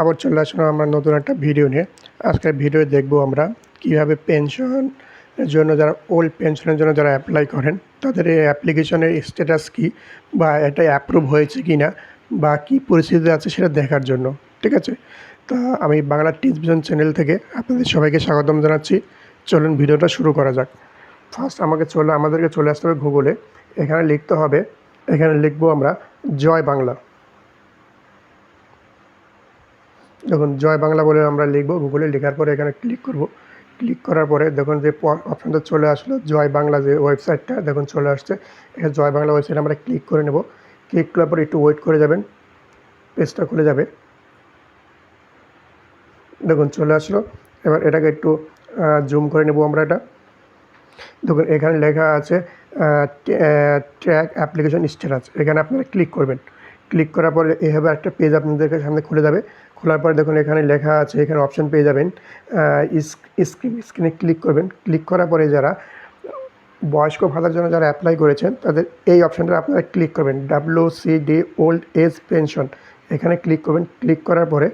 আবার চলে আসলাম আমরা নতুন একটা ভিডিও নিয়ে। আজকের ভিডিও দেখব আমরা কীভাবে পেনশন জন্য যারা ওল্ড পেনশনের জন্য যারা অ্যাপ্লাই করেন, তাদের এই অ্যাপ্লিকেশনের স্ট্যাটাস কী বা এটা অ্যাপ্রুভ হয়েছে কি না বা কী পরিস্থিতি আছে সেটা দেখার জন্য, ঠিক আছে? তা আমি বাংলা টেলিভিশন চ্যানেল থেকে আপনাদের সবাইকে স্বাগতম জানাচ্ছি। চলুন ভিডিওটা শুরু করা যাক। ফার্স্ট আমাকে চলে, আমাদেরকে চলে আসতে হবে গুগলে এখানে লিখতে হবে, এখানে লিখব আমরা জয় বাংলা। দেখুন, জয় বাংলা বলে আমরা লিখব গুগলে লেখার পরে এখানে ক্লিক করব। ক্লিক করার পরে দেখুন যে অপশানটা চলে আসলো, জয় বাংলা যে ওয়েবসাইটটা দেখুন চলে আসছে। এখানে জয় বাংলা ওয়েবসাইট আমরা ক্লিক করে নেব। ক্লিক করার পরে একটু ওয়েট করে যাবেন পেজটা খুলে যাবে। দেখুন, চলে আসলো। এবার এটাকে একটু জুম করে নেব আমরা এটা। দেখুন, এখানে লেখা আছে ট্র্যাক অ্যাপ্লিকেশন স্ট্যাটাস এখানে আপনারা ক্লিক করবেন। ক্লিক করার পরে এভাবে একটা পেজ আপনাদের সামনে খুলে যাবে। খোলার পরে দেখুন এখানে লেখা আছে, এখানে অপশন পেয়ে যাবেন। স্ক্রিন স্ক্রিনে ক্লিক করবেন। ক্লিক করার পরে যারা বয়স্ক ভাতার জন্য যারা অ্যাপ্লাই করেছেন, তাদের এই অপশানটা আপনারা ক্লিক করবেন। W C D old age pension এখানে ক্লিক করবেন। ক্লিক করার পরে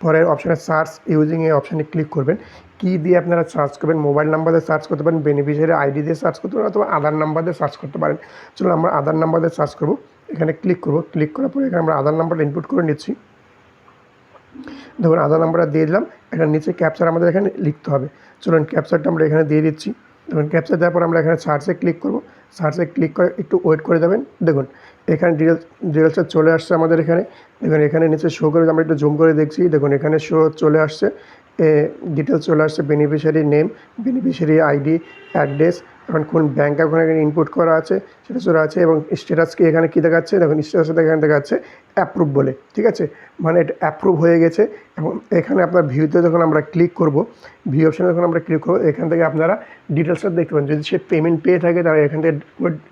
পরের অপশানে সার্চ ইউজিং এই অপশানে ক্লিক করবেন। কী দিয়ে আপনারা সার্চ করবেন? মোবাইল নাম্বার দিয়ে সার্চ করতে পারেন বেনিফিশিয়ারি আইডি দিয়ে সার্চ করতে পারেন, অথবা আধার নাম্বার দিয়ে সার্চ করতে পারেন। চলুন আমরা আধার নাম্বার দিয়ে সার্চ করব। এখানে ক্লিক করব। ক্লিক করার পরে এখানে আমরা আধার নাম্বারটা ইনপুট করে নিচ্ছি। দেখুন, আধার নাম্বারটা দিয়ে দিলাম। এখানে নিচে ক্যাপচার আমাদের এখানে লিখতে হবে। চলুন ক্যাপচারটা আমরা এখানে দিয়ে দিচ্ছি। দেখুন ক্যাপচার দেওয়ার পর আমরা এখানে সার্চে ক্লিক করব। সার্চে ক্লিক করে একটু ওয়েট করে দেবেন। দেখুন, এখানে ডিটেলস ডিটেলসটা চলে আসছে আমাদের এখানে। দেখুন, এখানে নিচে শো করে আমরা একটু জুম করে দেখছি। দেখুন, এখানে শো চলে আসছে। ডিটেলস চলে আসছে beneficiary name beneficiary ID address এখন কোন ব্যাঙ্ক অ্যাকাউন্ট এখানে ইনপুট করা আছে, সেটা চলে আছে এবং স্ট্যাটাসকে এখানে কী দেখাচ্ছে? দেখুন স্ট্যাটাসটা এখানে দেখাচ্ছে অ্যাপ্রুভ বলে, ঠিক আছে? মানে এটা অ্যাপ্রুভ হয়ে গেছে এবং এখানে আপনার ভিউতে যখন আমরা ক্লিক করব ভিউ অপশানে যখন আমরা ক্লিক করব, এখান থেকে আপনারা ডিটেলসটা দেখতে পাবেন যদি সে পেমেন্ট পেয়ে থাকে, তাহলে এখান থেকে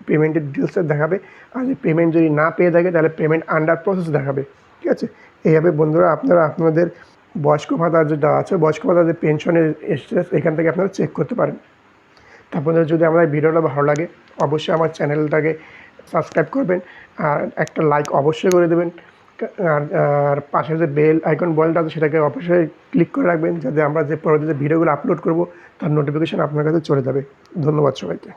পেমেন্টের ডিটেলসটা দেখাবে। আর যদি পেমেন্ট যদি না পেয়ে থাকে, তাহলে পেমেন্ট আন্ডার প্রসেস দেখাবে, ঠিক আছে? এইভাবে বন্ধুরা আপনারা আপনাদের বয়স্ক ভাতা যেটা আছে, বয়স্ক ভাতা যে পেনশনের স্ট্যাটাস এখান থেকে আপনারা চেক করতে পারেন। আপনাদের যদি আমার ভিডিওটা ভালো লাগে, অবশ্যই আমার চ্যানেলটাকে সাবস্ক্রাইব করবেন আর একটা লাইক অবশ্যই করে দেবেন। আর আর পাশে যে বেল আইকন বলটা আছে সেটাকে অবশ্যই ক্লিক করে রাখবেন, যাতে আমরা যে পরবর্তীতে ভিডিওগুলো আপলোড করব, তার নোটিফিকেশান আপনার কাছে চলে যাবে। ধন্যবাদ সবাইকে।